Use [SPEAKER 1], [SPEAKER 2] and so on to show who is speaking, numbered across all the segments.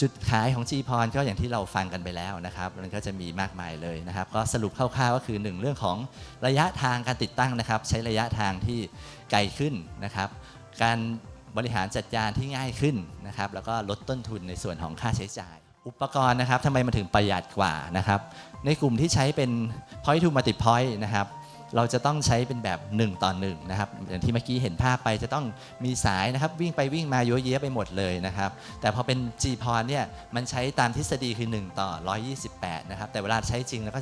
[SPEAKER 1] จุดขายของ g p o n ก็อย่างที่เราฟังกันไปแล้วนะครับ มันก็จะมีมากมายเลยนะครับ ก็สรุปคร่าวๆก็คือ 1 เรื่องของระยะทางการติดตั้งนะครับ ใช้ระยะทางที่ไกลขึ้นนะครับ การบริหารจัดการที่ง่ายขึ้นนะครับ แล้วก็ลดต้นทุนในส่วนของค่าใช้จ่าย อุปกรณ์นะครับทำไมมันถึงประหยัดกว่านะครับ ในกลุ่มที่ใช้เป็น point to multi point นะครับ เราจะต้องใช้เป็นแบบ1ต่อ1นะครับอย่างที่เมื่อกี้เห็นภาพไปจะต้องมีสายนะครับวิ่งไปวิ่งมาเยอะแยะไปหมดเลยนะครับแต่พอเป็น G p o n เนี่ยมันใช้ตามทฤษฎีคือ 1 ต่อ 128นะครับแต่เวลาใช้จริงแล้วก็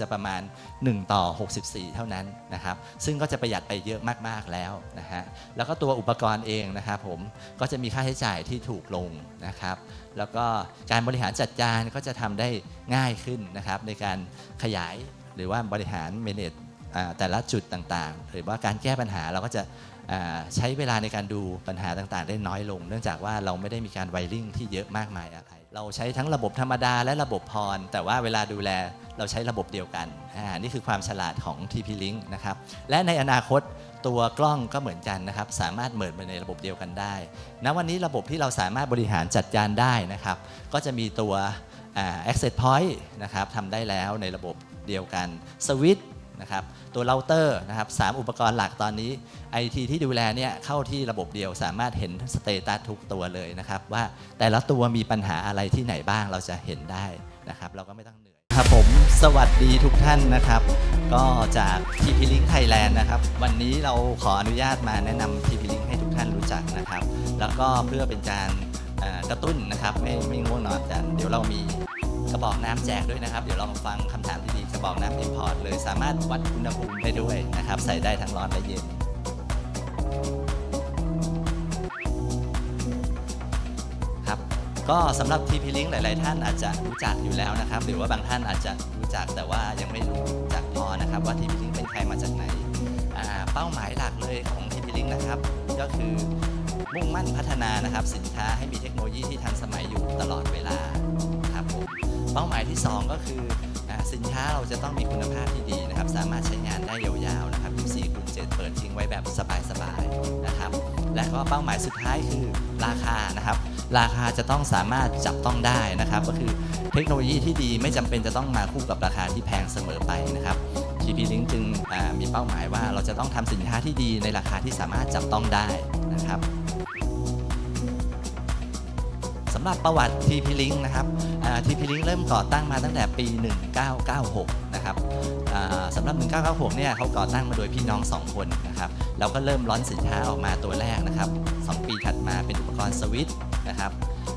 [SPEAKER 1] จะประมาณ 1 ต่อ 64 เท่านั้นนะครับซึ่งก็จะประหยัดไปเยอะมากๆแล้วนะฮะแล้วก็ตัวอุปกรณ์เองนะครับผมก็จะมีค่าใช้จ่ายที่ถูกลงนะครับแล้วก็การบริหารจัดการก็จะทำได้ง่ายขึ้นนะครับในการขยายหรือว่าบริหารเมเนจ แต่ละจุดต่างๆ หรือว่าการแก้ปัญหาเราก็จะใช้เวลาในการดูปัญหาต่างๆ ได้น้อยลง เนื่องจากว่าเราไม่ได้มีการไวริ่งที่เยอะมากมายอะไร เราใช้ทั้งระบบธรรมดาและระบบพร แต่ว่าเวลาดูแลเราใช้ระบบเดียวกัน นี่คือความฉลาดของ TP-Link นะครับ และในอนาคตตัวกล้องก็เหมือนกันนะครับ สามารถเหมิดไปในระบบเดียวกันได้ ณ วันนี้ระบบที่เราสามารถบริหารจัดการได้นะครับ ก็จะมีตัวอ่า access point นะครับทำได้แล้วในระบบเดียวกันสวิต นะครับตัวเราเตอร์นะครับสามอุปกรณ์หลักตอนนี้ IT ที่ดูแลเนี่ยเข้าที่ระบบเดียวสามารถเห็นสเตตัสทุกตัวเลยนะครับว่าแต่ละตัวมีปัญหาอะไรที่ไหนบ้างเราจะเห็นได้นะครับเราก็ไม่ต้องเหนื่อยครับผมสวัสดีทุกท่านนะครับ ก็จาก TP Link Thailand นะครับวันนี้เราขออนุญาตมาแนะนำ TP Link ให้ทุกท่านรู้จักนะครับ แล้วก็เพื่อเป็นการกระตุ้นนะครับไม่ไม่ง่วงนอนกันเดี๋ยวเรามี กระบอกน้ำแจกด้วยนะครับ เดี๋ยวเรามาฟังคำถามดีๆกระบอกน้ำ import เลยสามารถวัดอุณหภูมิได้ด้วยนะครับ ใส่ได้ทั้งร้อนและเย็นครับก็สำหรับ TP Link หลาย ๆ ท่านอาจจะรู้จักอยู่แล้วนะครับ หรือว่าบางท่านอาจจะรู้จักแต่ว่ายังไม่รู้จักพอนะครับว่า TP Link เป็นใครมาจากไหนเป้าหมายหลักเลยของ TP Link นะครับ ก็คือมุ่งมั่นพัฒนานะครับสินค้าให้มีเทคโนโลยีที่ทันสมัยอยู่ตลอดเวลา เป้าหมายที่ 2 ก็คืออสินค้าเราจะต้องมีคุณภาพที่ดีนะครับ สามารถใช้งานได้ยาวๆนะครับ24คูณ7เปิดทิ้งไว้แบบสบายๆนะครับ และก็เป้าหมายสุดท้ายคือราคานะครับ ราคาจะต้องสามารถจับต้องได้นะครับ ก็คือเทคโนโลยีที่ดีไม่จำเป็นจะต้องมาคู่กับราคาที่แพงเสมอไปนะครับ TP Link จึงมีเป้าหมายว่าเราจะต้องทำสินค้าที่ดีในราคาที่สามารถจับต้องได้นะครับสำหรับประวัติ TP Link นะครับ อ่า TP Link เริ่มก่อตั้งมาตั้งแต่ปี 1996 นะครับสำหรับ 1996 เนี่ยเขาก่อตั้งมาโดยพี่น้อง 2 คนนะครับแล้วก็เริ่มร้อนสินค้าออกมาตัวแรกนะครับ 2 ปีถัดมาเป็นอุปกรณ์สวิตช์นะครับ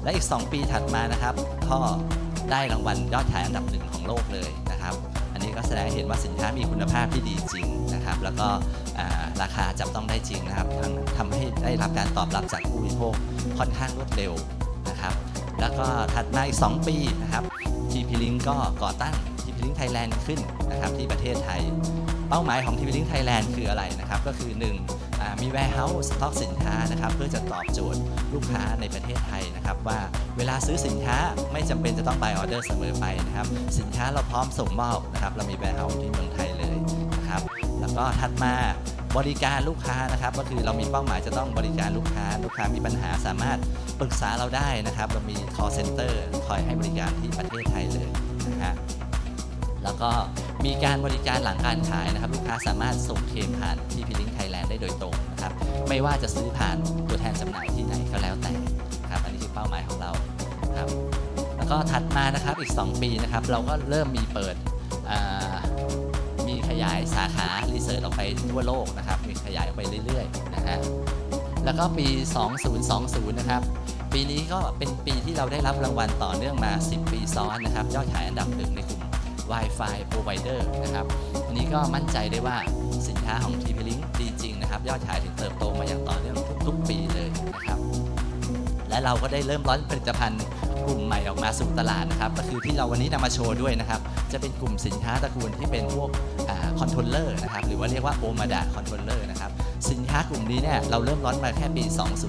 [SPEAKER 1] และอีก 2 ปีถัดมานะครับก็ได้รางวัลยอดขายอันดับหนึ่งของโลกเลยนะครับ อันนี้ก็แสดงเห็นว่าสินค้ามีคุณภาพที่ดีจริงนะครับ แล้วก็ราคาจับต้องได้จริงนะครับทำให้ได้รับการตอบรับจากผู้บริโภคค่อนข้างรวดเร็ว แล้วก็ถัดมาอีก 2 ปีนะครับ TP Link ก็ก่อตั้ง TP Link Thailand ขึ้นนะครับที่ประเทศไทย เป้าหมายของ TP Link Thailand คืออะไรนะครับ ก็คือ1อ่ามี warehouse สต็อกสินค้านะครับเพื่อจะตอบโจทย์ลูกค้าในประเทศไทยนะครับ ว่าเวลาซื้อสินค้าไม่จำเป็นจะต้อง buy order เสมอไปนะครับ สินค้าเราพร้อมส่งมอบนะครับเรามี warehouse ที่เมืองไทยเลยนะครับ แล้วก็ถัดมาบริการลูกค้านะครับ ก็คือเรามีเป้าหมายจะต้องบริการลูกค้า ลูกค้ามีปัญหาสามารถ ปรึกษาเราได้นะครับ เรามี call center คอยให้บริการที่ประเทศไทยเลยนะฮะแล้วก็มีการบริการหลังการขายนะครับ ลูกค้าสามารถส่งเคลมผ่านที่พิลิงไทยแลนด์ได้โดยตรงนะครับ ไม่ว่าจะซื้อผ่านตัวแทนจำหน่ายที่ไหนก็แล้วแต่ครับอันนี้คือเป้าหมายของเราครับแล้วก็ถัดมานะครับอีก 2 ปีนะครับ เราก็เริ่มมีเปิดมีขยายสาขารีเสิร์ชออกไปทั่วโลกนะครับ มีขยายออกไปเรื่อยๆนะฮะ แล้วก็ปี 2020 นะครับ ปีนี้ก็เป็นปีที่เราได้รับรางวัลต่อเนื่องมา 10 ปีซ้อนนะครับ ยอดขายอันดับหนึ่งในกลุ่ม Wi-Fi Provider นะครับ อันนี้ก็มั่นใจได้ว่าสินค้าของ TP-Link ดีจริงนะครับ ยอดขายถึงเติบโตมาอย่างต่อเนื่องทุกๆปีเลยนะครับ และเราก็ได้เริ่มร้อนผลิตภัณฑ์กลุ่มใหม่ออกมาสู่ตลาดนะครับ ก็คือที่เราวันนี้นำมาโชว์ด้วยนะครับ จะเป็นกลุ่มสินค้าตระกูลที่เป็นพวกคอนโทรลเลอร์นะครับหรือว่าเรียกว่าโอมาดาคอนโทรลเลอร์นะครับสินค้ากลุ่มนี้เนี่ยเราเริ่มร้อนมาแค่ปี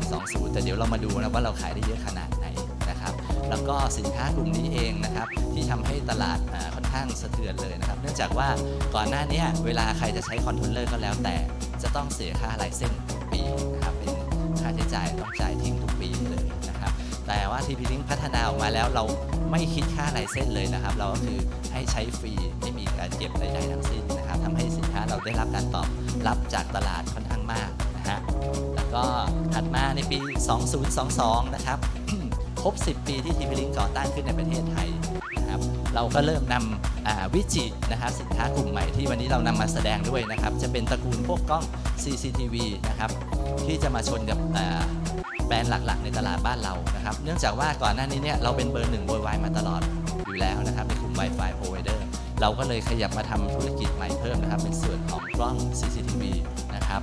[SPEAKER 1] 2020 แต่เดี๋ยวเรามาดูนะว่าเราขายได้เยอะขนาดไหนนะครับแล้วก็สินค้ากลุ่มนี้เองนะครับที่ทำให้ตลาดค่อนข้างสะเทือนเลยนะครับเนื่องจากว่าก่อนหน้านี้เวลาใครจะใช้คอนโทรลเลอร์ก็แล้วแต่จะต้องเสียค่าไลเซนส์ทุกปีนะครับเป็นค่าใช้จ่ายต้องจ่ายทิ้งทุกปีเลยนะครับแต่แต่ว่า TP Link พัฒนาออกมาแล้วเรา ไม่คิดค่าไลเส้นเลยนะครับ เราก็คือให้ใช้ฟรีไม่มีการเก็บใดๆทั้งสิ้นนะครับทำให้สินค้าเราได้รับการตอบรับจากตลาดค่อนข้างมากนะฮะแล้วก็ถัดมาในปี 2022 นะครับครบ 10 ปีที่ TP Link ก่อตั้งขึ้นในประเทศไทยนะครับ เราก็เริ่มนำวิจินะครับสินค้ากลุ่มใหม่ที่วันนี้เรานำมาแสดงด้วยนะครับ จะเป็นตระกูลพวกกล้อง CCTV นะครับ ที่จะมาชนกับ แบรนด์หลักๆ ในตลาดบ้านเรานะครับ เนื่องจากว่าก่อนหน้านี้เนี่ยเราเป็นเบอร์หนึ่ง worldwide มาตลอดอยู่แล้วนะครับในกลุ่ม Wi-Fi provider เราก็เลยขยับมาทำธุรกิจใหม่เพิ่มนะครับ เป็นส่วนของกล้อง CCTV นะครับ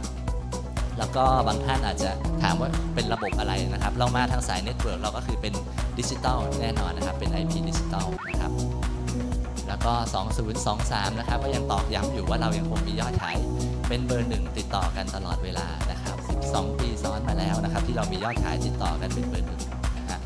[SPEAKER 1] แล้วก็บางท่านอาจจะถามว่าเป็นระบบอะไรนะครับ เรามาทางสายเน็ตเวิร์กเราก็คือเป็นดิจิตอลแน่นอนนะครับ เป็น IP ดิจิตอลนะครับแล้วก็ 2023 นะครับ ก็ยังตอกย้ำอยู่ว่าเรายังคงมียอดขายเป็นเบอร์หนึ่งติดต่อกันตลอดเวลานะครับ 2 ปีซ้อนมาแล้วนะครับ ที่เรามียอดขายติดต่อกันเป็นเบอร์หนึ่งนะฮะ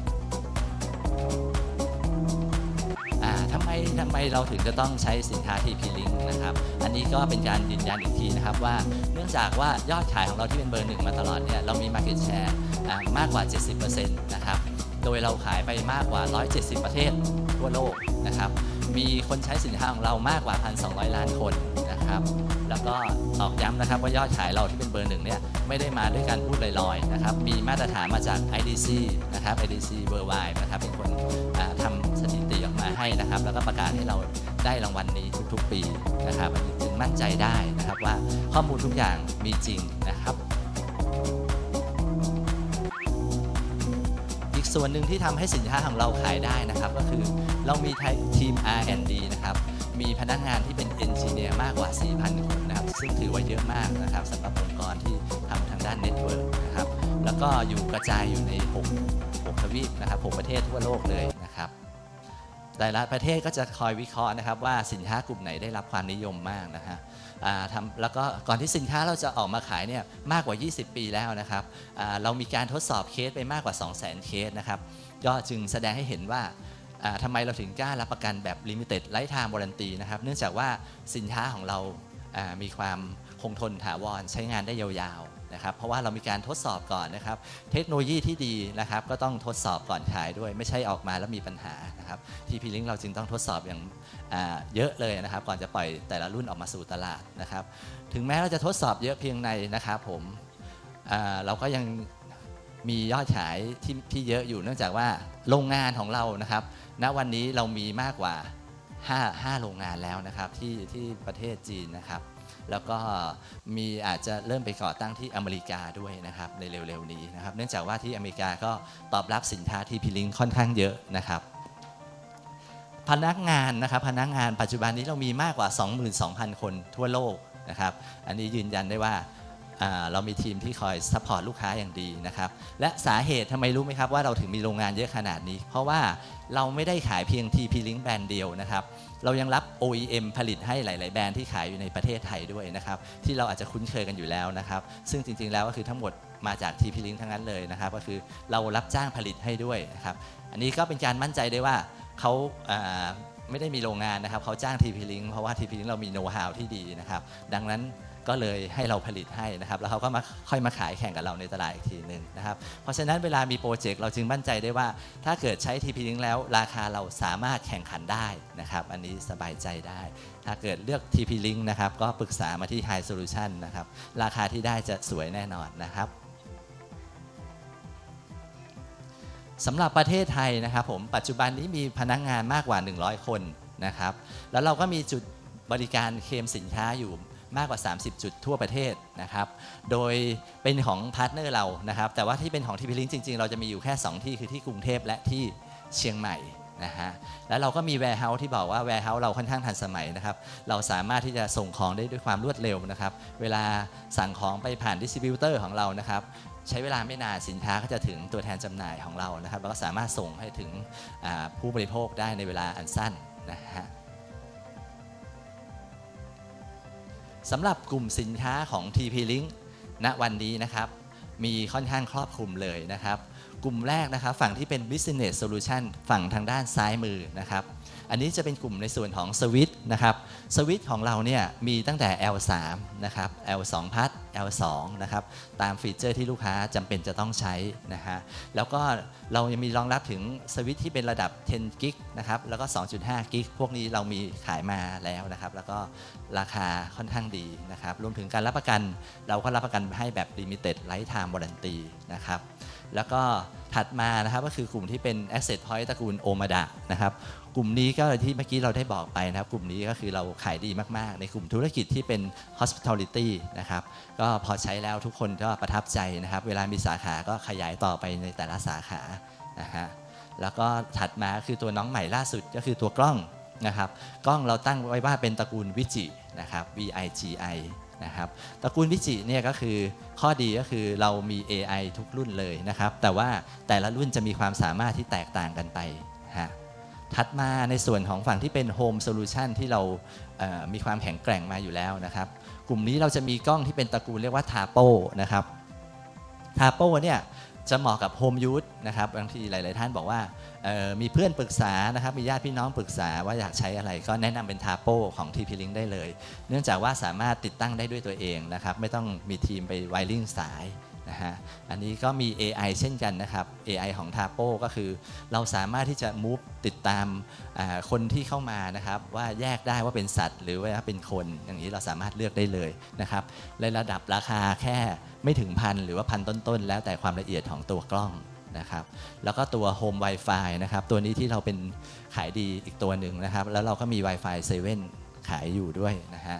[SPEAKER 1] อ่าทำไมทำไมเราถึงจะต้องใช้สินค้า TP Link นะครับ อันนี้ก็เป็นการยืนยันอีกทีนะครับว่าเนื่องจากว่ายอดขายของเราที่เป็นเบอร์หนึ่งมาตลอดเนี่ยเรามี Market Share อ่ามากกว่า 70%นะครับโดยเราขายไปมากกว่า 170 ประเทศทั่วโลกนะครับมีคนใช้สินค้าของเรามากกว่า 1,200 ล้านคนนะครับ แล้วก็ตอกย้ำนะครับว่ายอดขายเราที่เป็นเบอร์หนึ่งเนี่ยไม่ได้มาด้วยการพูดลอยๆนะครับมีมาตรฐานมาจาก IDC นะครับ IDC Worldwide นะครับเป็นคนทำสถิติออกมาให้นะครับ แล้วก็ประกาศให้เราได้รางวัลนี้ทุกๆ ปีนะครับจึงมั่นใจได้นะครับว่าข้อมูลทุกอย่างมีจริงนะครับอีกส่วนหนึ่งที่ทำให้สินค้าของเราขายได้นะครับ ก็คือเรามีทีม R&D นะครับ มีพนักงานที่เป็นเอนจิเนียร์มากกว่า 4,000 คนนะครับ ซึ่งถือว่าเยอะมากนะครับสำหรับองค์กรที่ทำทางด้านเน็ตเวิร์กนะครับ แล้วก็อยู่กระจายอยู่ใน 6 6ทวีปนะครับ 6 ประเทศทั่วโลกเลยนะครับ แต่ละประเทศก็จะคอยวิเคราะห์นะครับว่าสินค้ากลุ่มไหนได้รับความนิยมมากนะฮะอ่าทำแล้วก็ก่อนที่สินค้าเราจะออกมาขายเนี่ยมากกว่า 20 ปีแล้วนะครับอ่าเรามีการทดสอบเคสไปมากกว่า 200,000 เคสนะครับ ก็จึงแสดงให้เห็นว่าอ่า ทำไมเราถึงกล้ารับประกันแบบ Limited Lifetime Warranty นะครับ เนื่องจากว่าสินค้าของเรามีความคงทนถาวรใช้งานได้ยาวๆนะครับ เพราะว่าเรามีการทดสอบก่อนนะครับ เทคโนโลยีที่ดีนะครับ ก็ต้องทดสอบก่อนขายด้วย ไม่ใช่ออกมาแล้วมีปัญหานะครับ TP Link เราจึงต้องทดสอบอย่างเยอะเลยนะครับ ก่อนจะปล่อยแต่ละรุ่นออกมาสู่ตลาดนะครับ ถึงแม้เราจะทดสอบเยอะเพียงในนะครับผมเราก็ยัง มียอดขายที่ที่เยอะอยู่เนื่องจากว่าโรงงานของเรานะครับ ณวันนี้เรามีมากกว่า 5 5 โรงงานแล้วนะครับที่ที่ประเทศจีนนะครับ แล้วก็มีอาจจะเริ่มไปก่อตั้งที่อเมริกาด้วยนะครับในเร็วๆนี้นะครับ เนื่องจากว่าที่อเมริกาก็ตอบรับสินค้าที่พิลิงค่อนข้างเยอะนะครับพนักงานนะครับพนักงานปัจจุบันนี้เรามีมากกว่า 22,000 คนทั่วโลกนะครับ อันนี้ยืนยันได้ว่าอ่า เรามีทีมที่คอยซัพพอร์ตลูกค้าอย่างดีนะครับ และสาเหตุทำไมรู้ไหมครับว่าเราถึงมีโรงงานเยอะขนาดนี้ เพราะว่าเราไม่ได้ขายเพียง TP Link แบรนด์เดียวนะครับ เรายังรับ OEM ผลิตให้หลาย ๆ แบรนด์ที่ขายอยู่ในประเทศไทยด้วยนะครับ ที่เราอาจจะคุ้นเคยกันอยู่แล้วนะครับ ซึ่งจริง ๆ แล้วก็คือทั้งหมดมาจาก TP Link ทั้งนั้นเลยนะครับ ก็คือเรารับจ้างผลิตให้ด้วยนะครับ อันนี้ก็เป็นการมั่นใจได้ว่าเขาไม่ได้มีโรงงานนะครับเขาจ้าง TP Link เพราะว่า TP Link เรามีโน้ตฮาวที่ดีนะครับ ดังนั้น ก็เลยให้เราผลิตให้นะครับแล้วเขาก็มาค่อยมาขายแข่งกับเราในตลาดอีกทีหนึ่งนะครับเพราะฉะนั้นเวลามีโปรเจกต์เราจึงมั่นใจได้ว่า ถ้าเกิดใช้ TP Link แล้วราคาเราสามารถแข่งขันได้นะครับอันนี้สบายใจได้ ถ้าเกิดเลือก TP Link นะครับก็ปรึกษามาที่ High Solution นะครับราคาที่ได้จะสวยแน่นอนนะครับสำหรับประเทศไทยนะครับผมปัจจุบันนี้มีพนักงานมากกว่า 100 คนนะครับแล้วเราก็มีจุดบริการเคมสินค้าอยู่ มากกว่า 30 จุดทั่วประเทศนะครับ โดยเป็นของพาร์ทเนอร์เรานะครับ แต่ว่าที่เป็นของทีพีลิงจริง ๆ เราจะมีอยู่แค่ 2 ที่คือที่กรุงเทพและที่เชียงใหม่นะฮะ แล้วเราก็มี warehouse ที่บอกว่า warehouse เราค่อนข้างทันสมัยนะครับ เราสามารถที่จะส่งของได้ด้วยความรวดเร็วนะครับ เวลาสั่งของไปผ่านดิสติบิวเตอร์ของเรานะครับ ใช้เวลาไม่นานสินค้าก็จะถึงตัวแทนจำหน่ายของเรานะครับ แล้วก็สามารถส่งให้ถึงผู้บริโภคได้ในเวลาอันสั้นนะฮะ สำหรับกลุ่มสินค้าของ TP Link ณวันนี้นะครับ มีค่อนข้างครอบคลุมเลยนะครับ กลุ่มแรกนะครับ ฝั่งที่เป็น business solution ฝั่งทางด้านซ้ายมือนะครับ อันนี้จะเป็นกลุ่มในส่วนของสวิตนะครับสวิตของเราเนี่ยมีตั้งแต่ L3 นะครับ L2 พัด L2 นะครับตามฟีเจอร์ที่ลูกค้าจำเป็นจะต้องใช้นะฮะแล้วก็เรายังมีรองรับถึงสวิตที่เป็นระดับ 10 กิกนะครับแล้วก็ 2.5 กิกพวกนี้เรามีขายมาแล้วนะครับ แล้วก็ราคาค่อนข้างดีนะครับรวมถึงการรับประกันเราก็รับประกันให้แบบ Limited Lifetime Warranty นะครับแล้วก็ถัดมานะครับก็คือกลุ่มที่เป็น Asset Point ตระกูลโอมาดะนะครับ กลุ่มนี้ก็ที่เมื่อกี้เราได้บอกไปนะครับ กลุ่มนี้ก็คือเราขายดีมาก ๆ ในกลุ่มธุรกิจที่เป็น hospitality นะครับ ก็พอใช้แล้วทุกคนก็ประทับใจนะครับ เวลามีสาขาก็ขยายต่อไปในแต่ละสาขานะฮะแล้วก็ถัดมาคือตัวน้องใหม่ล่าสุดก็คือตัวกล้องนะครับ กล้องเราตั้งไว้ว่าเป็นตระกูลวิจินะครับ V I G I นะครับตระกูลวิจิเนี่ยก็คือข้อดีก็คือเรามี AI ทุกรุ่นเลยนะครับ แต่ว่าแต่ละรุ่นจะมีความสามารถที่แตกต่างกันไป ถัดมาในส่วนของฝั่งที่เป็น Home Solution ที่เรามีความแข็งแกร่งมาอยู่แล้วนะครับ กลุ่มนี้เราจะมีกล้องที่เป็นตระกูลเรียกว่า t a p o นะครับ t a p o เนี่ยจะเหมาะกับ Home Use นะครับบางทีหลาย ๆ ท่านบอกว่ามีเพื่อนปรึกษานะครับมีญาติพี่น้องปรึกษาว่าอยากใช้อะไรก็แนะนำเป็น t a p o ของ TP-Link ได้เลย เนื่องจากว่าสามารถติดตั้งได้ด้วยตัวเองนะครับไม่ต้องมีทีมไปไวริ่งสาย นะฮะอันนี้ก็มี AI เช่นกันนะครับ AI ของ t a p o ก็คือ เราสามารถที่จะ move ติดตามคนที่เข้ามานะครับ ว่าแยกได้ว่าเป็นสัตว์ หรือว่าเป็นคนอย่างนี้เราสามารถเลือกได้เลยนะครับในระดับราคาแค่ไม่ถึงพันหรือว่าพันต้นๆ แล้วแต่ความละเอียดของตัวกล้องนะครับแล้วก็ตัว Home Wi-Fi นะครับตัวนี้ที่เราเป็นขายดีอีกตัวหนึ่งนะครับ แล้วเราก็มี Wi-Fi 7 ขายอยู่ด้วยนะฮะ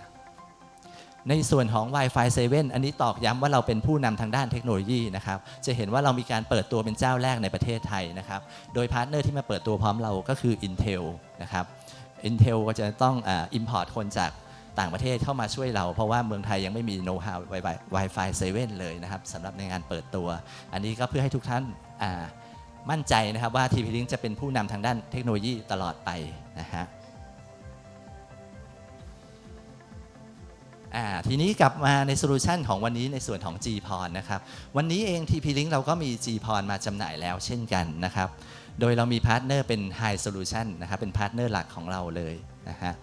[SPEAKER 1] ในส่วนของ Wi-Fi 7 อันนี้ตอกย้ำว่าเราเป็นผู้นำทางด้านเทคโนโลยีนะครับ จะเห็นว่าเรามีการเปิดตัวเป็นเจ้าแรกในประเทศไทยนะครับ โดยพาร์ทเนอร์ที่มาเปิดตัวพร้อมเราก็คือ Intel นะครับ Intel ก็จะต้องอ่า import คนจากต่างประเทศเข้ามาช่วยเรา เพราะว่าเมืองไทยยังไม่มีโน้ต how Wi-Fi 7 เลยนะครับสำหรับในงานเปิดตัว อันนี้ก็เพื่อให้ทุกท่านอ่ามั่นใจนะครับว่า TP-Link จะเป็นผู้นำทางด้านเทคโนโลยีตลอดไปนะฮะ ทีนี้กลับมาในโซลูชันของวันนี้ในส่วนของ g p o n นะครับ วันนี้เอง TP-Link เราก็มี g p o n มาจำหน่ายแล้วเช่นกันนะครับ โดยเรามีพาร์ทเนอร์เป็น High Solution นะครับ เป็นพาร์ทเนอร์หลักของเราเลยนะฮะ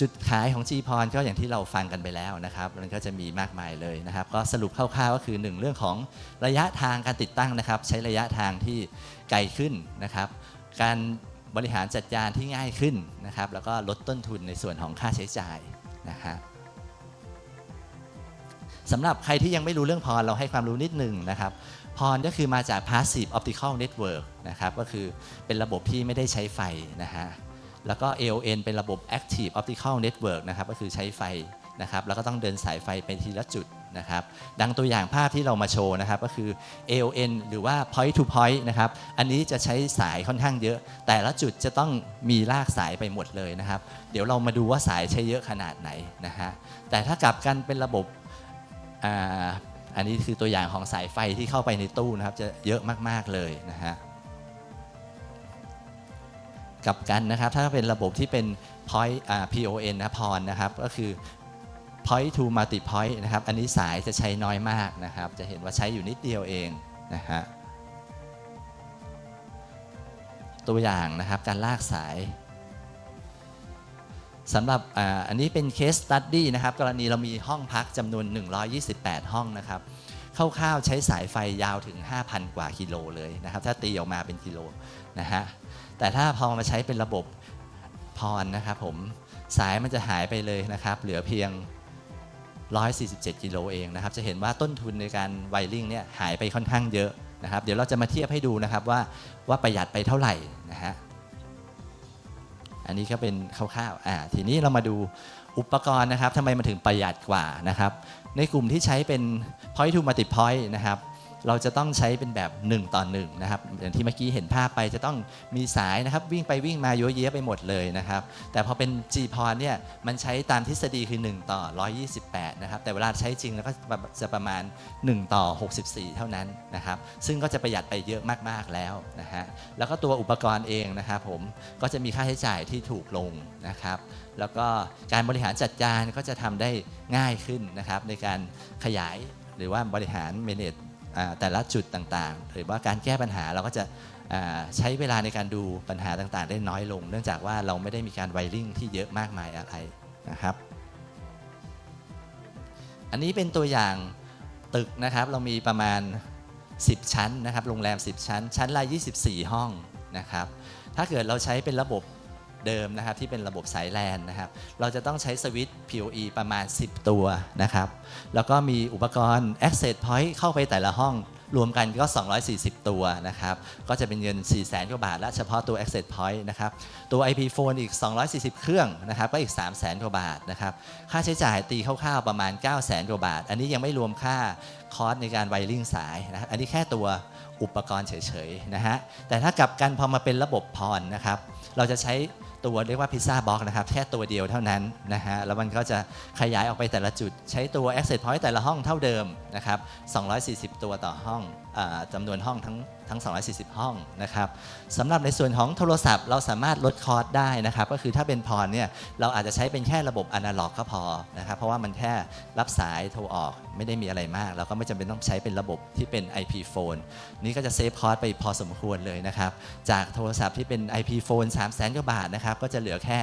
[SPEAKER 1] จุดขายของ g p o n ก็อย่างที่เราฟังกันไปแล้วนะครับ มันก็จะมีมากมายเลยนะครับ ก็สรุปคร่าวๆก็คือ 1 เรื่องของระยะทางการติดตั้งนะครับ ใช้ระยะทางที่ไกลขึ้นนะครับ การบริหารจัดการที่ง่ายขึ้นนะครับ แล้วก็ลดต้นทุนในส่วนของค่าใช้จ่าย นะฮะสำหรับใครที่ยังไม่รู้เรื่องพรเราให้ความรู้นิดหนึ่งนะครับพรก็คือมาจาก passive optical network นะครับก็คือเป็นระบบที่ไม่ได้ใช้ไฟนะฮะแล้วก็ AON เป็นระบบ active optical network นะครับก็คือใช้ไฟนะครับแล้วก็ต้องเดินสายไฟไปทีละจุด นะครับดังตัวอย่างภาพที่เรามาโชว์นะครับก็คือ AON หรือว่า point to point นะครับอันนี้จะใช้สายค่อนข้างเยอะ แต่ละจุดจะต้องมีลากสายไปหมดเลยนะครับ เดี๋ยวเรามาดูว่าสายใช้เยอะขนาดไหนนะฮะแต่ถ้ากลับกันเป็นระบบอันนี้คือตัวอย่างของสายไฟที่เข้าไปในตู้นะครับจะเยอะมากๆเลยนะฮะกลับกันนะครับถ้าเป็นระบบที่เป็น point PON นะพรนะครับก็คือ point to multi point นะครับ อันนี้สายจะใช้น้อยมากนะครับ จะเห็นว่าใช้อยู่นิดเดียวเองนะฮะ ตัวอย่างนะครับการลากสายสำหรับอันนี้เป็น case study นะครับ กรณีเรามีห้องพักจำนวน 128 ห้องนะครับคร่าวๆใช้สายไฟยาวถึง 5,000 กว่ากิโลเลยนะครับ ถ้าตีออกมาเป็นกิโลนะฮะแต่ถ้าพอมาใช้เป็นระบบพรนะครับผมสายมันจะหายไปเลยนะครับ เหลือเพียง 147 กิโลเองนะครับจะเห็นว่าต้นทุนในการไวริงเนี่ยหายไปค่อนข้างเยอะนะครับ เดี๋ยวเราจะมาเทียบให้ดูนะครับว่าว่าประหยัดไปเท่าไหร่นะฮะอันนี้ก็เป็นคร่าวๆอ่าทีนี้เรามาดูอุปกรณ์นะครับทำไมมันถึงประหยัดกว่านะครับ ในกลุ่มที่ใช้เป็น point to multi point นะครับ เราจะต้องใช้เป็นแบบ 1 ต่อ1นะครับอย่างที่เมื่อกี้เห็นภาพไปจะต้องมีสายนะครับ วิ่งไปวิ่งมาเยอะแยะไปหมดเลยนะครับ แต่พอเป็น G p o เนี่ยมันใช้ตามทฤษฎีคือ 1 ต่อ 128 นะครับ แต่เวลาใช้จริงแล้วก็จะประมาณ 1 ต่อ 64 เท่านั้นนะครับ ซึ่งก็จะประหยัดไปเยอะมากๆแล้วนะฮะแล้วก็ตัวอุปกรณ์เองนะครับผมก็จะมีค่าใช้จ่ายที่ถูกลงนะครับแล้วก็การบริหารจัดการก็จะทำได้ง่ายขึ้นนะครับในการขยายหรือว่าบริหาร manage แต่ละจุดต่างๆ หรือว่าการแก้ปัญหาเราก็จะใช้เวลาในการดูปัญหาต่างๆ ได้น้อยลง เนื่องจากว่าเราไม่ได้มีการไวริ่งที่เยอะมากมายอะไรนะครับ อันนี้เป็นตัวอย่างตึกนะครับ เรามีประมาณ 10 ชั้นนะครับ โรงแรม 10 ชั้น ชั้นละ 24 ห้องนะครับ ถ้าเกิดเราใช้เป็นระบบ เดิมนะครับที่เป็นระบบสายแลนนะครับ เราจะต้องใช้สวิตช์ PoE ประมาณ 10 ตัวนะครับ แล้วก็มีอุปกรณ์ Access Point เข้าไปแต่ละห้องรวมกันก็ 240 ตัวนะครับ ก็จะเป็นเงิน4 0 0 0 0 0กว่าบาท และเฉพาะตัว Access Point นะครับ ตัว IP Phone อีก 240 เครื่องนะครับ ก็อีก 3 0 0 0 0 0 กว่าบาทนะครับ ค่าใช้จ่ายตีคร่าวๆประมาณ 9 0 0 0 0 0 กว่าบาท อันนี้ยังไม่รวมค่าคอสในการไวริ่งสายนะครับ อันนี้แค่ตัวอุปกรณ์เฉยๆนะฮะ แต่ถ้ากลับกันพอมาเป็นระบบพรนะครับ เราจะใช้ ตัวเรียกว่าพิซซ่าบล็อกนะครับแค่ตัวเดียวเท่านั้นนะฮะแล้วมันก็จะขยายออกไปแต่ละจุด ใช้ตัว Access Point แต่ละห้องเท่าเดิมนะครับ240 ตัวต่อห้อง จำนวนห้องทั้งทั้ง 240 ห้องนะครับสำหรับในส่วนของโทรศัพท์เราสามารถลดคอร์สได้นะครับ ก็คือถ้าเป็นพรเนี่ยเราอาจจะใช้เป็นแค่ระบบอนาล็อกก็พอนะครับ เพราะว่ามันแค่รับสายโทรออกไม่ได้มีอะไรมาก เราก็ไม่จำเป็นต้องใช้เป็นระบบที่เป็น IP phone นี่ก็จะเซฟคอร์สไปพอสมควรเลยนะครับ จากโทรศัพท์ที่เป็น IP phone 3 0 0 0 0 0กว่าบาทนะครับ ก็จะเหลือแค่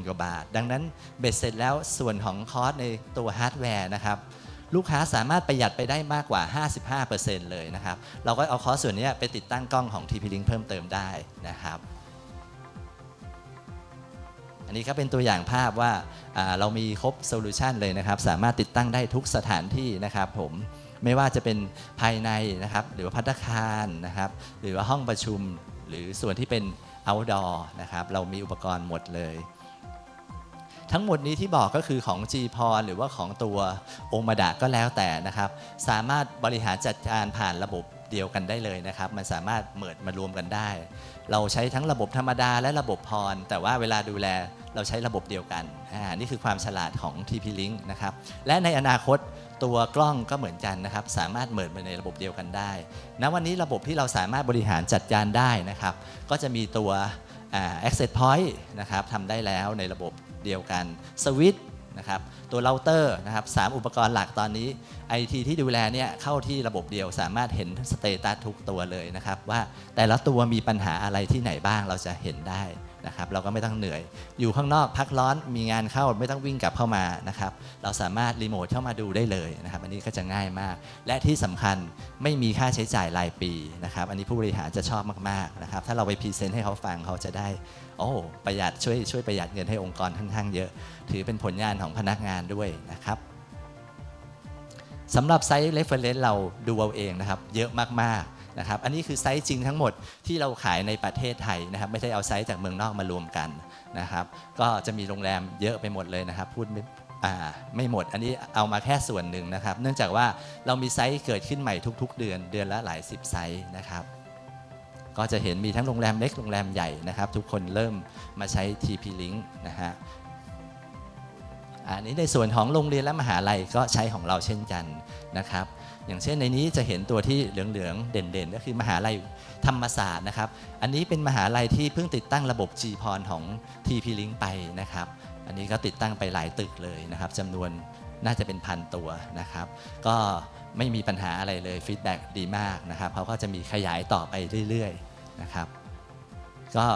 [SPEAKER 1] 90,000 กว่าบาท ดังนั้นเบ็ดเสร็จแล้วส่วนของคอร์สในตัวฮาร์ดแวร์นะครับ ลูกค้าสามารถประหยัดไปได้มากกว่า 55%เลยนะครับ เราก็เอาคอสส่วนนี้ไปติดตั้งกล้องของ TP-Link เพิ่มเติมได้นะครับอันนี้ก็เป็นตัวอย่างภาพว่าเรามีครบโซลูชันเลยนะครับ สามารถติดตั้งได้ทุกสถานที่นะครับผมไม่ว่าจะเป็นภายในนะครับ หรือว่าพัตคารนะครับ หรือว่าห้องประชุม หรือส่วนที่เป็น outdoor นะครับ เรามีอุปกรณ์หมดเลย ทั้งหมดนี้ที่บอกก็คือของ g p o หรือว่าของตัวโอมาดะก็แล้วแต่นะครับ สามารถบริหารจัดการผ่านระบบเดียวกันได้เลยนะครับ มันสามารถเมิดมารวมกันได้ เราใช้ทั้งระบบธรรมดาและระบบพร แต่ว่าเวลาดูแลเราใช้ระบบเดียวกันอ่านี่คือความฉลาดของ TP-Link นะครับ และในอนาคตตัวกล้องก็เหมือนกันนะครับ สามารถเมิดมาในระบบเดียวกันได้ณวันนี้ระบบที่เราสามารถบริหารจัดการได้นะครับ ก็จะมีตัวอ่า access point นะครับทำได้แล้วในระบบ เดียวกันสวิตช์นะครับตัวเราเตอร์นะครับสามอุปกรณ์หลักตอนนี้ IT ที่ดูแลเนี่ยเข้าที่ระบบเดียวสามารถเห็นสเตตัสทุกตัวเลยนะครับว่าแต่ละตัวมีปัญหาอะไรที่ไหนบ้างเราจะเห็นได้นะครับเราก็ไม่ต้องเหนื่อย อยู่ข้างนอกพักร้อนมีงานเข้าไม่ต้องวิ่งกลับเข้ามานะครับเราสามารถรีโมทเข้ามาดูได้เลยนะครับอันนี้ก็จะง่ายมาก และที่สำคัญไม่มีค่าใช้จ่ายรายปีนะครับอันนี้ผู้บริหารจะชอบมากๆนะครับถ้าเราไปพรีเซนต์ให้เขาฟังเขาจะได้ โอ้ประหยัดช่วยช่วยประหยัดเงินให้องค์กรค่อนข้างเยอะ ถือเป็นผลงานของพนักงานด้วยนะครับสำหรับไซส์ reference เราดูเอาเองนะครับ เยอะมากๆนะครับ อันนี้คือไซส์จริงทั้งหมดที่เราขายในประเทศไทยนะครับ ไม่ได้เอาไซส์จากเมืองนอกมารวมกันนะครับ ก็จะมีโรงแรมเยอะไปหมดเลยนะครับ พูดไม่อ่าไม่หมด อันนี้เอามาแค่ส่วนหนึ่งนะครับ เนื่องจากว่าเรามีไซส์เกิดขึ้นใหม่ทุก ๆ เดือนเดือนละหลายสิบไซส์นะครับ ก็จะเห็นมีทั้งโรงแรมเล็กโรงแรมใหญ่นะครับ ทุกคนเริ่มมาใช้ TP-Link นะฮะอันนี้ในส่วนของโรงเรียนและมหาลัยก็ใช้ของเราเช่นกันนะครับ อย่างเช่นในนี้จะเห็นตัวที่เหลืองๆเด่นๆ ก็คือมหาลัยธรรมศาสตร์นะครับ อันนี้เป็นมหาลัยที่เพิ่งติดตั้งระบบ g p o n ของ TP-Link ไปนะครับ อันนี้ก็ติดตั้งไปหลายตึกเลยนะครับจำนวนน่าจะเป็นพันตัวนะครับ ก็ไม่มีปัญหาอะไรเลยฟีดแบ็ดีมากนะครับเขาก็จะมีขยายต่อไปเรื่อยๆ นะครับ ก็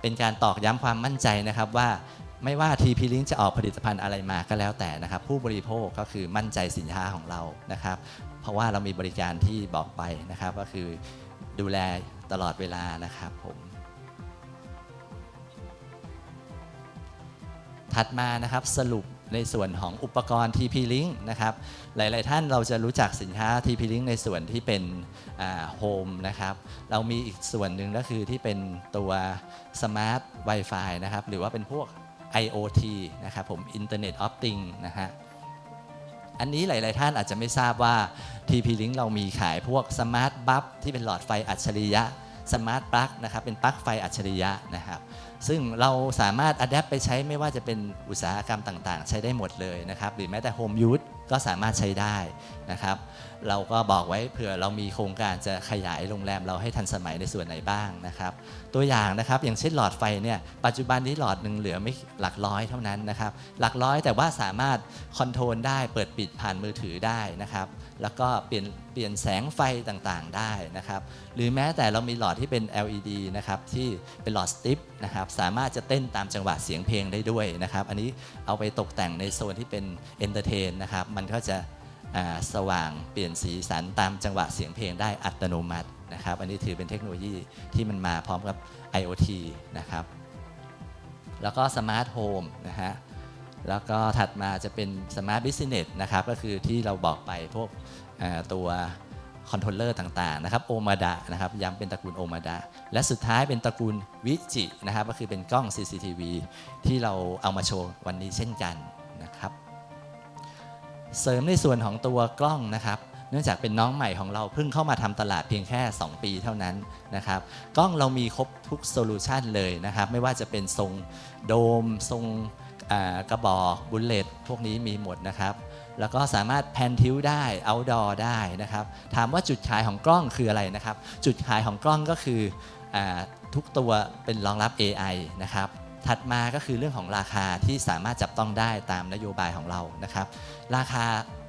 [SPEAKER 1] เป็นการตอกย้ำความมั่นใจนะครับว่าไม่ว่า TP-Link จะออกผลิตภัณฑ์อะไรมาก็แล้วแต่นะครับ ผู้บริโภคก็คือมั่นใจสินค้าของเรานะครับ เพราะว่าเรามีบริการที่บอกไปนะครับ ก็คือดูแลตลอดเวลานะครับผมถัดมานะครับสรุป ในส่วนของอุปกรณ์ TP-Link นะครับ หลาย ๆ ท่านเราจะรู้จักสินค้า TP-Link ในส่วนที่เป็นโฮมนะครับ เรามีอีกส่วนหนึ่งก็คือที่เป็นตัว Smart Wi-Fi นะครับ หรือว่าเป็นพวก IoT นะครับผม Internet of Things นะฮะอันนี้หลาย ๆ ท่านอาจจะไม่ทราบว่า TP-Link เรามีขายพวก Smart Bulb ที่เป็นหลอดไฟอัจฉริยะ Smart Plug นะครับ เป็นปลั๊กไฟอัจฉริยะนะครับ ซึ่งเราสามารถอัดแอปไปใช้ไม่ว่าจะเป็นอุตสาหกรรมต่างๆ ใช้ได้หมดเลยนะครับ หรือแม้แต่โฮมยูสก็สามารถใช้ได้นะครับ เราก็บอกไว้เผื่อเรามีโครงการจะขยายโรงแรมเราให้ทันสมัยในส่วนไหนบ้างนะครับ ตัวอย่างนะครับอย่างเช่นหลอดไฟเนี่ยปัจจุบันนี้หลอดหนึ่งเหลือไม่หลักร้อยเท่านั้นนะครับ หลักร้อยแต่ว่าสามารถคอนโทรลได้เปิดปิดผ่านมือถือได้นะครับ แล้วก็เปลี่ยนเปลี่ยนแสงไฟต่างๆได้นะครับ หรือแม้แต่เรามีหลอดที่เป็น LED นะครับที่เป็นหลอดสติปนะครับสามารถจะเต้นตามจังหวะเสียงเพลงได้ด้วยนะครับ อันนี้เอาไปตกแต่งในโซนที่เป็นเอนเตอร์เทนนะครับ มันก็จะสว่างเปลี่ยนสีสันตามจังหวะเสียงเพลงได้อัตโนมัตินะครับ อันนี้ถือเป็นเทคโนโลยีที่มันมาพร้อมกับ IoT นะครับ แล้วก็สมาร์ทโฮมนะฮะ แล้วก็ถัดมาจะเป็นสมาร์ทบิสเนสนะครับก็คือที่เราบอกไปพวกตัวคอนโทรลเลอร์ต่างๆนะครับโอมาดะนะครับย้ำเป็นตระกูลโอมาดะและสุดท้ายเป็นตระกูลวิจินะครับก็คือเป็นกล้อง CCTV ที่เราเอามาโชว์วันนี้เช่นกันนะครับเสริมในส่วนของตัวกล้องนะครับ เนื่องจากเป็นน้องใหม่ของเราเพิ่งเข้ามาทำตลาดเพียงแค่ 2 ปีเท่านั้นนะครับกล้องเรามีครบทุกโซลูชันเลยนะครับไม่ว่าจะเป็นทรงโดมทรง กระบอกบุลเลตพวกนี้มีหมดนะครับ แล้วก็สามารถแพนทิวได้เอาดอได้นะครับ ถามว่าจุดขายของกล้องคืออะไรนะครับ จุดขายของกล้องก็คืออทุกตัวเป็นรองรับ AI นะครับ ถัดมาก็คือเรื่องของราคาที่สามารถจับต้องได้ตามนโยบายของเรานะครับ ราคา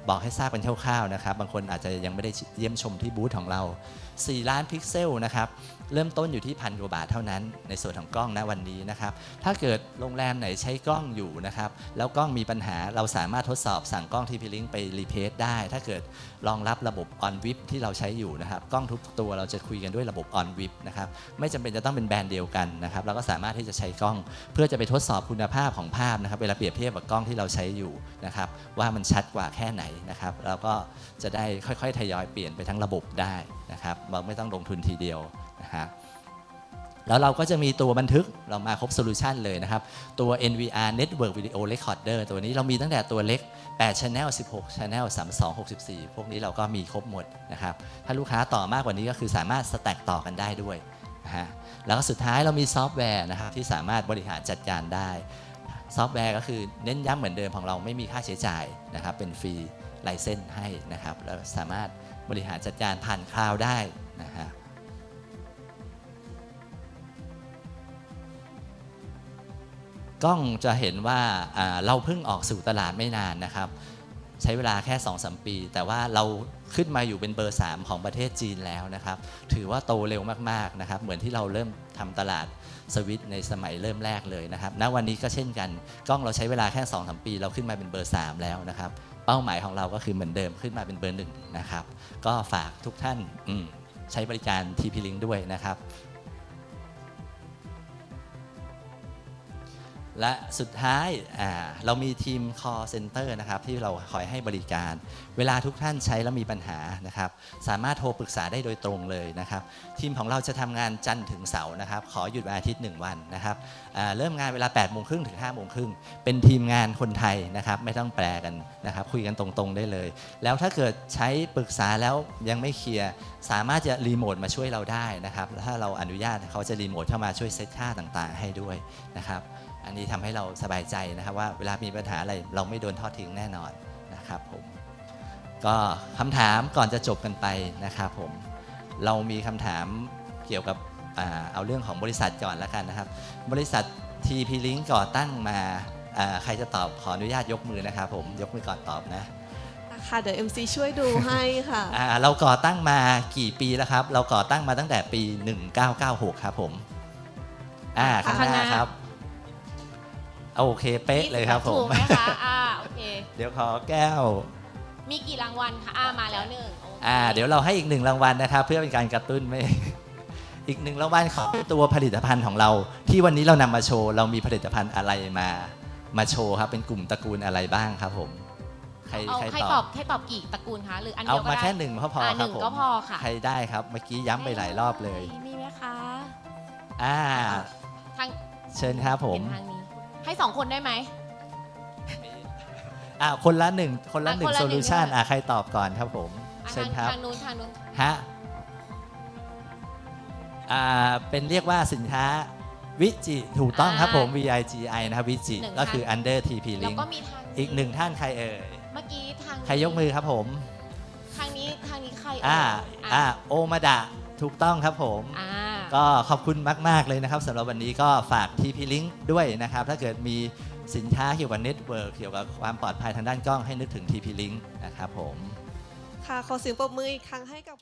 [SPEAKER 1] บอกให้ทราบเป็นคร่าวๆนะครับ บางคนอาจจะยังไม่ได้เยี่ยมชมที่บูธของเรา 4 ล้านพิกเซลนะครับ เริ่มต้นอยู่ที่พันกว่าบาทเท่านั้น ในส่วนของกล้องนะวันนี้นะครับ ถ้าเกิดโรงแรมไหนใช้กล้องอยู่นะครับ แล้วกล้องมีปัญหาเราสามารถทดสอบสั่งกล้องที่พิลิงไปรีเพสได้ ถ้าเกิดรองรับระบบ On VIP ที่เราใช้อยู่นะครับ กล้องทุกตัวเราจะคุยกันด้วยระบบ On VIP นะครับ ไม่จำเป็นจะต้องเป็นแบรนด์เดียวกันนะครับ เราก็สามารถที่จะใช้กล้อง เพื่อจะไปทดสอบคุณภาพของภาพนะครับ เวลาเปรียบเทียบกับกล้องที่เราใช้อยู่นะครับ ว่ามันชัดกว่าแค่ไหนนะครับเราก็จะได้ค่อยๆทยอยเปลี่ยนไปทั้งระบบได้นะครับเราไม่ต้องลงทุนทีเดียวนะครับแล้วเราก็จะมีตัวบันทึกเรามาครบโซลูชันเลยนะครับ ตัว NVR Network Video Recorder ตัวนี้เรามีตั้งแต่ตัวเล็ก 8 Channel 16 Channel 32 64 พวกนี้เราก็มีครบหมดนะครับ ถ้าลูกค้าต่อมากกว่านี้ก็คือสามารถสแต็กต่อกันได้ด้วยนะฮะแล้วก็สุดท้ายเรามีซอฟต์แวร์นะครับที่สามารถบริหารจัดการได้ ซอฟต์แวร์ก็คือเน้นย้ำเหมือนเดิมของเราไม่มีค่าใช้จ่ายนะครับเป็นฟรี ไลเซนให้นะครับ แล้วสามารถบริหารจัดการผ่านคลาวด์ได้นะฮะกล้องจะเห็นว่าเราเพิ่งออกสู่ตลาดไม่นานนะครับ ใช้เวลาแค่2อสปี แต่ว่าเราขึ้นมาอยู่เป็นเบอร์ 3 ของประเทศจีนแล้วนะครับ ถือว่าโตเร็วมาก ๆ นะครับ เหมือนที่เราเริ่มทำตลาดสวิตในสมัยเริ่มแรกเลยนะครับณวันนี้ก็เช่นกัน กล้องเราใช้เวลาแค่2อสปี เราขึ้นมาเป็นเบอร์ 3 แล้วนะครับ เป้าหมายของเราก็คือเหมือนเดิมขึ้นมาเป็นเบอร์หนึ่งนะครับ ก็ฝากทุกท่านใช้บริการ TP Link ด้วยนะครับ และสุดท้ายเรามีทีม call center นะครับที่เราคอยให้บริการ เวลาทุกท่านใช้แล้วมีปัญหานะครับ สามารถโทรปรึกษาได้โดยตรงเลยนะครับ ทีมของเราจะทำงานจันทร์ถึงเสาร์นะครับ ขอหยุดวันอาทิตย์ 1 วันนะครับเริ่มงานเวลา8โมงครึ่งถึง5โมงครึ่งเป็นทีมงานคนไทยนะครับ ไม่ต้องแปลกันนะครับ คุยกันตรงๆได้เลย แล้วถ้าเกิดใช้ปรึกษาแล้วยังไม่เคลียร์สามารถจะรีโมทมาช่วยเราได้นะครับถ้าเราอนุญาตเขาจะรีโมทเข้ามาช่วยเซตค่าต่างๆ ให้ด้วยนะครับ อันนี้ทำให้เราสบายใจนะครับว่าเวลามีปัญหาอะไรเราไม่โดนทอดทิ้งแน่นอนนะครับผมก็คำถามก่อนจะจบกันไปนะครับผมเรามีคำถามเกี่ยวกับอ่าเอาเรื่องของบริษัทก่อนแล้วกันนะครับ บริษัท TP Link ก่อตั้งมาอ่าใครจะตอบขออนุญาตยกมือนะครับผมยกมือก่อนตอบนะ
[SPEAKER 2] ค่ะเดี๋ยว MC ช่วยดูให้ค่ะ
[SPEAKER 1] อ่าเราก่อตั้งมากี่ปีแล้วครับ เราก่อตั้งมาตั้งแต่ปี 1996 ครับผมอ่าข้างห
[SPEAKER 3] ข้างห
[SPEAKER 1] น้า
[SPEAKER 3] น้า
[SPEAKER 1] ครับ โอเคเป๊ะเลยครับผม
[SPEAKER 3] ถูกไหมคะอ่าโอเค
[SPEAKER 1] เดี๋ยวขอแก้ว
[SPEAKER 3] มีกี่รางวัลคะอ่ามาแล้วหนึ่งโอค
[SPEAKER 1] อ่า เดี๋ยวเราให้อีกหนึ่งรางวัลนะครับ เพื่อเป็นการกระตุ้นไม่ อีกหนึ่งรางวัลของตัวผลิตภัณฑ์ของเรา ที่วันนี้เรานำมาโชว์เรามีผลิตภัณฑ์อะไรมา มาโชว์ครับเป็นกลุ่มตระกูลอะไรบ้างครับผม ใคร
[SPEAKER 3] เอา
[SPEAKER 1] ใคร
[SPEAKER 3] ให้
[SPEAKER 1] ต
[SPEAKER 3] ต
[SPEAKER 1] อ
[SPEAKER 3] อบบให้ตอบกี่ตระกูลคะหรืออัน
[SPEAKER 1] เอา
[SPEAKER 3] เดียวก็
[SPEAKER 1] มา
[SPEAKER 3] ได้
[SPEAKER 1] แค่หนึ่งก็พอ
[SPEAKER 3] อ่า
[SPEAKER 1] ค
[SPEAKER 3] ห
[SPEAKER 1] รับ
[SPEAKER 3] นึ่ง
[SPEAKER 1] ผม
[SPEAKER 3] ก็พอค่ะ
[SPEAKER 1] ใครได้ครับเมื่อกี้ย้ำไปหลายรอบเลย
[SPEAKER 3] มีไหมคะ
[SPEAKER 1] อ่า
[SPEAKER 3] ทาง
[SPEAKER 1] เชิญครับผม
[SPEAKER 3] เห็นทางนี้ ให้สองคนได้ไหม
[SPEAKER 1] อ่าคนละหนึ่งคนละ
[SPEAKER 3] อะ
[SPEAKER 1] หนึ่
[SPEAKER 3] ค
[SPEAKER 1] ง
[SPEAKER 3] นละ
[SPEAKER 1] โซ
[SPEAKER 3] หนึ่
[SPEAKER 1] ลู
[SPEAKER 3] ง
[SPEAKER 1] ชัน
[SPEAKER 3] ด้วย
[SPEAKER 1] อ่าใครตอบก่อนครับผม
[SPEAKER 3] อะ
[SPEAKER 1] เชิ
[SPEAKER 3] ทา
[SPEAKER 1] ญ
[SPEAKER 3] ง
[SPEAKER 1] ครับ
[SPEAKER 3] ทางนู้นทางนู้น
[SPEAKER 1] ฮะอ่าเป็นเรียกว่าสินค้าวิจิถูกต้องครับผม VIGI นะครับวิจิก็คือ under TP
[SPEAKER 3] แล้ว
[SPEAKER 1] Link
[SPEAKER 3] ก็มีทาง
[SPEAKER 1] อีกหนึ่งท่านใครเอ่ย
[SPEAKER 3] เมื่อกี้ทาง
[SPEAKER 1] ใครยกมือครับผม
[SPEAKER 3] ทางนี้ทางนี้ใครเอ่าอ่า
[SPEAKER 1] อ่าโอมาดะถูกต้องครับผม
[SPEAKER 3] อ่า
[SPEAKER 1] ก็ขอบคุณมาก ๆ เลยนะครับสำหรับวันนี้ก็ฝากทีพีลิงด้วยนะครับ ถ้าเกิดมีสินค้าเกี่ยวกับเน็ตเวิร์กเกี่ยวกับความปลอดภัยทางด้านกล้องให้นึกถึงทีพีลิงนะครับผม
[SPEAKER 2] ค่ะ ขอเสียงปรบมืออีกครั้งให้กับ